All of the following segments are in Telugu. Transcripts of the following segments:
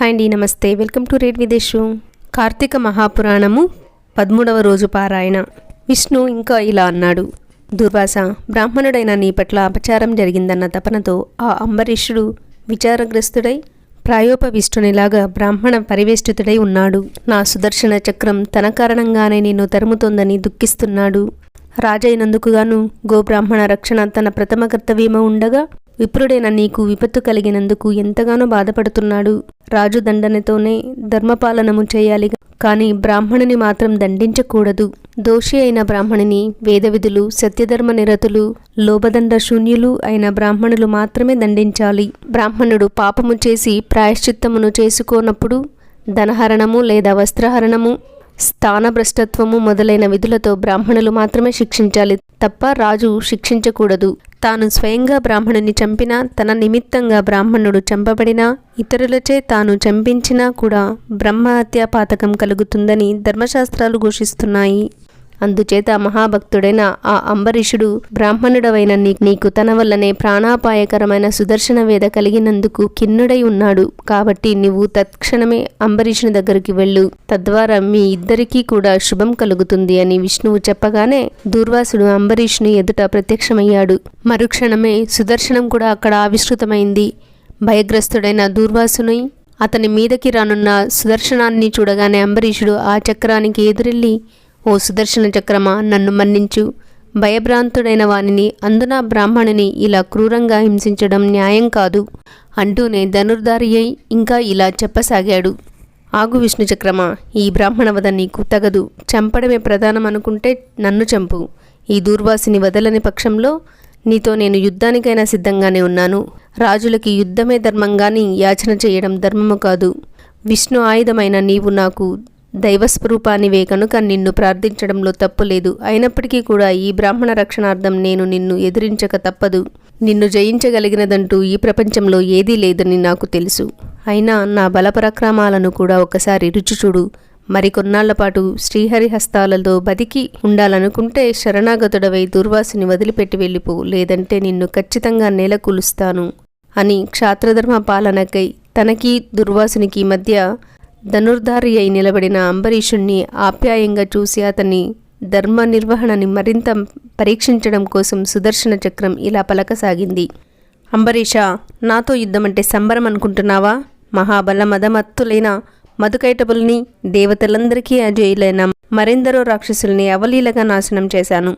హాయ్ అండి నమస్తే. వెల్కమ్ టు రేడ్ విదేశు. కార్తీక మహాపురాణము పదమూడవ రోజు పారాయణ. విష్ణు ఇంకా ఇలా అన్నాడు దుర్వాస బ్రాహ్మణుడైన నీ పట్ల అపచారం జరిగిందన్న తపనతో ఆ అంబరీషుడు విచారగ్రస్తుడై ప్రాయోపవిష్టునిలాగా బ్రాహ్మణ పరివేష్టితుడై ఉన్నాడు. నా సుదర్శన చక్రం తన కారణంగానే నిన్ను తరుముతోందని దుఃఖిస్తున్నాడు. రాజైనందుకుగాను గోబ్రాహ్మణ రక్షణ తన ప్రథమ కర్తవ్యమ ఉండగా విప్రుడైన నీకు విపత్తు కలిగినందుకు ఎంతగానో బాధపడుతున్నాడు. రాజు దండనతోనే ధర్మపాలనము చేయాలి. కానీ బ్రాహ్మణుని మాత్రం దండించకూడదు. దోషి అయిన బ్రాహ్మణుని వేదవిధులు సత్యధర్మ నిరతులు లోభదండ శూన్యులు అయిన బ్రాహ్మణులు మాత్రమే దండించాలి. బ్రాహ్మణుడు పాపము చేసి ప్రాయశ్చిత్తమును చేసుకోనప్పుడు ధనహరణము లేదా వస్త్రహరణము స్థానభ్రష్టత్వము మొదలైన విధులతో బ్రాహ్మణులు మాత్రమే శిక్షించాలి. తప్ప రాజు శిక్షించకూడదు. తాను స్వయంగా బ్రాహ్మణుని చంపినా తన నిమిత్తంగా బ్రాహ్మణుడు చంపబడినా ఇతరులచే తాను చంపించినా కూడా బ్రహ్మహత్యా పాతకం కలుగుతుందని ధర్మశాస్త్రాలు ఘోషిస్తున్నాయి. అందుచేత మహాభక్తుడైన ఆ అంబరీషుడు బ్రాహ్మణుడవైన నీ నీకు తన వల్లనే ప్రాణాపాయకరమైన సుదర్శన వేద కలిగినందుకు కిన్నుడై ఉన్నాడు. కాబట్టి నువ్వు తత్క్షణమే అంబరీషుని దగ్గరికి వెళ్ళు. తద్వారా మీ ఇద్దరికీ కూడా శుభం కలుగుతుంది అని విష్ణువు చెప్పగానే దూర్వాసుడు అంబరీషుని ఎదుట ప్రత్యక్షమయ్యాడు. మరుక్షణమే సుదర్శనం కూడా అక్కడ ఆవిష్కృతమైంది. భయగ్రస్తుడైన దూర్వాసుని అతని మీదకి రానున్న సుదర్శనాన్ని చూడగానే అంబరీషుడు ఆ చక్రానికి ఎదురెళ్ళి ఓ సుదర్శన చక్రమా నన్ను మన్నించు. భయభ్రాంతుడైన వానిని అందున బ్రాహ్మణుని ఇలా క్రూరంగా హింసించడం న్యాయం కాదు. అంటూనే ధనుర్ధారి అయి ఇంకా ఇలా చెప్పసాగాడు. ఆగు విష్ణు చక్రమా ఈ బ్రాహ్మణ వద నీకు తగదు. చంపడమే ప్రధానం అనుకుంటే నన్ను చంపు. ఈ దూర్వాసిని వదలని పక్షంలో నీతో నేను యుద్ధానికైనా సిద్ధంగానే ఉన్నాను. రాజులకి యుద్ధమే ధర్మంగాని యాచన చేయడం ధర్మము కాదు. విష్ణు ఆయుధమైన నీవు నాకు దైవస్వరూపానివే కనుక నిన్ను ప్రార్థించడంలో తప్పులేదు అయినప్పటికీ కూడా ఈ బ్రాహ్మణ రక్షణార్థం నేను నిన్ను ఎదిరించక తప్పదు. నిన్ను జయించగలిగినదంటూ ఈ ప్రపంచంలో ఏదీ లేదని నాకు తెలుసు. అయినా నా బలపరాక్రమాలను కూడా ఒకసారి రుచి చూడు. మరికొన్నాళ్ళ పాటు శ్రీహరిహస్తాలతో బతికి ఉండాలనుకుంటే శరణాగతుడవై దుర్వాసుని వదిలిపెట్టి వెళ్ళిపో లేదంటే నిన్ను ఖచ్చితంగా నేలకూలుస్తాను. అని క్షాత్రధర్మ పాలనకై తనకి దుర్వాసునికి మధ్య ధనుర్ధారి అయి నిలబడిన అంబరీషుణ్ణి ఆప్యాయంగా చూసి అతని ధర్మ నిర్వహణని మరింత పరీక్షించడం కోసం సుదర్శన చక్రం ఇలా పలకసాగింది. అంబరీష నాతో యుద్ధమంటే సంబరం అనుకుంటున్నావా? మహాబల మదమత్తులైన మధుకైటబుల్ని దేవతలందరికీ అజయులైన మరెందరో రాక్షసుల్ని అవలీలగా నాశనం చేశాను.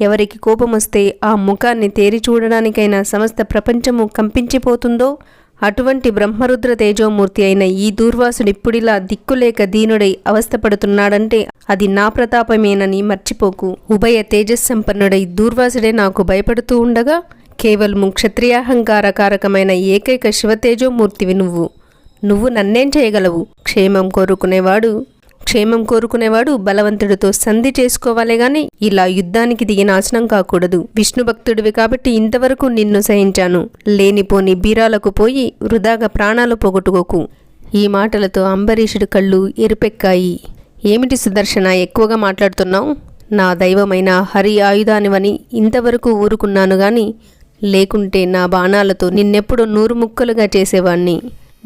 ఎవరికి కోపం వస్తే ఆ ముఖాన్ని తేరి చూడడానికైనా సమస్త ప్రపంచము కంపించిపోతుందో అటువంటి బ్రహ్మరుద్ర తేజోమూర్తి అయిన ఈ దూర్వాసుడిప్పుడిలా దిక్కులేక దీనుడై అవస్థపడుతున్నాడంటే అది నా ప్రతాపమేనని మర్చిపోకు. ఉభయ తేజస్సంపన్నుడై దూర్వాసుడే నాకు భయపడుతూ ఉండగా కేవలము క్షత్రియాహంకార కారకమైన ఏకైక శివతేజోమూర్తివి నువ్వు. నువ్వు నన్నేం చేయగలవు? క్షేమం కోరుకునేవాడు క్షేమం కోరుకునేవాడు బలవంతుడితో సంధి చేసుకోవాలే గాని ఇలా యుద్ధానికి దిగి నాశనం కాకూడదు. విష్ణు భక్తుడివి కాబట్టి ఇంతవరకు నిన్ను సహించాను. లేనిపోని బీరాలకు పోయి వృధాగా ప్రాణాలు పోగొట్టుకోకు. ఈ మాటలతో అంబరీషుడి కళ్ళు ఎరుపెక్కాయి. ఏమిటి సుదర్శన ఎక్కువగా మాట్లాడుతున్నావు? నా దైవమైన హరి ఆయుధానివని ఇంతవరకు ఊరుకున్నాను గాని లేకుంటే నా బాణాలతో నిన్నెప్పుడు నూరు ముక్కలుగా చేసేవాణ్ణి.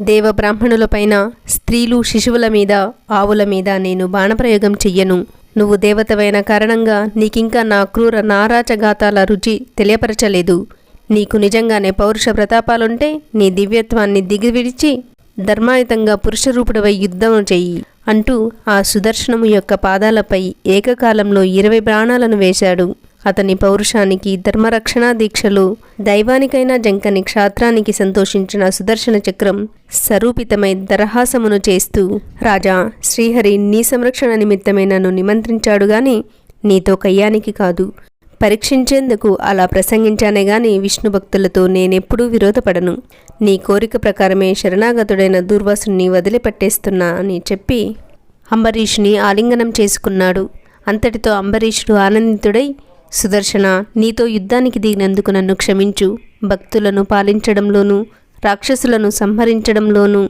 దేవ బ్రాహ్మణులపైన స్త్రీలు శిశువుల మీద ఆవుల మీద నేను బాణప్రయోగం చెయ్యను. నువ్వు దేవతవైన కారణంగా నీకింకా నా క్రూర నారాచఘాతాల రుచి తెలియపరచలేదు. నీకు నిజంగానే పౌరుష ప్రతాపాలుంటే నీ దివ్యత్వాన్ని దిగివిడిచి ధర్మాయుతంగా పురుషరూపుడవై యుద్ధం చెయ్యి అంటూ ఆ సుదర్శనము యొక్క పాదాలపై ఏకకాలంలో ఇరవై ప్రాణాలను వేశాడు. అతని పౌరుషానికి ధర్మరక్షణా దీక్షలు దైవానికైనా జంకని క్షాత్రానికి సంతోషించిన సుదర్శన చక్రం స్వరూపితమై దరహాసమును చేస్తూ రాజా శ్రీహరి నీ సంరక్షణ నిమిత్తమే నన్ను నిమంత్రించాడు గాని నీతో కయ్యానికి కాదు. పరీక్షించేందుకు అలా ప్రసంగించానే గాని విష్ణు భక్తులతో నేనెప్పుడూ విరోధపడను. నీ కోరిక ప్రకారమే శరణాగతుడైన దూర్వాసుని వదిలిపెట్టేస్తున్నా అని చెప్పి అంబరీషుని ఆలింగనం చేసుకున్నాడు. అంతటితో అంబరీషుడు ఆనందితుడై సుదర్శన నీతో యుద్ధానికి దిగినందుకు నన్ను క్షమించు. భక్తులను పాలించడంలోనూ రాక్షసులను సంహరించడంలోనూ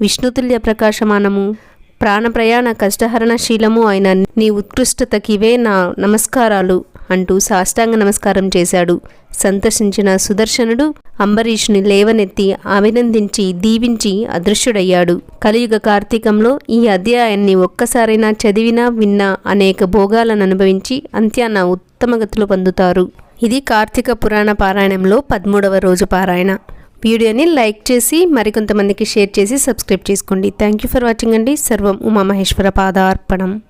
విష్ణుతుల్య ప్రకాశమానము ప్రాణప్రయాణ కష్టహరణశీలము అయిన నీ ఉత్కృష్టతకివే నా నమస్కారాలు. అంటూ సాష్టాంగ నమస్కారం చేశాడు. సంతర్శించిన సుదర్శనుడు అంబరీషుని లేవనెత్తి అభినందించి దీవించి అదృశ్యుడయ్యాడు. కలియుగ కార్తీకంలో ఈ అధ్యాయాన్ని ఒక్కసారైనా చదివినా విన్నా అనేక భోగాలను అనుభవించి అంత్యాన ఉత్తమగతులు పొందుతారు. ఇది కార్తీక పురాణ పారాయణంలో పదమూడవ రోజు పారాయణ. వీడియోని లైక్ చేసి మరికొంతమందికి షేర్ చేసి సబ్స్క్రైబ్ చేసుకోండి. థ్యాంక్ యూ ఫర్ వాచింగ్ అండి. సర్వం ఉమామహేశ్వర పాదార్పణం.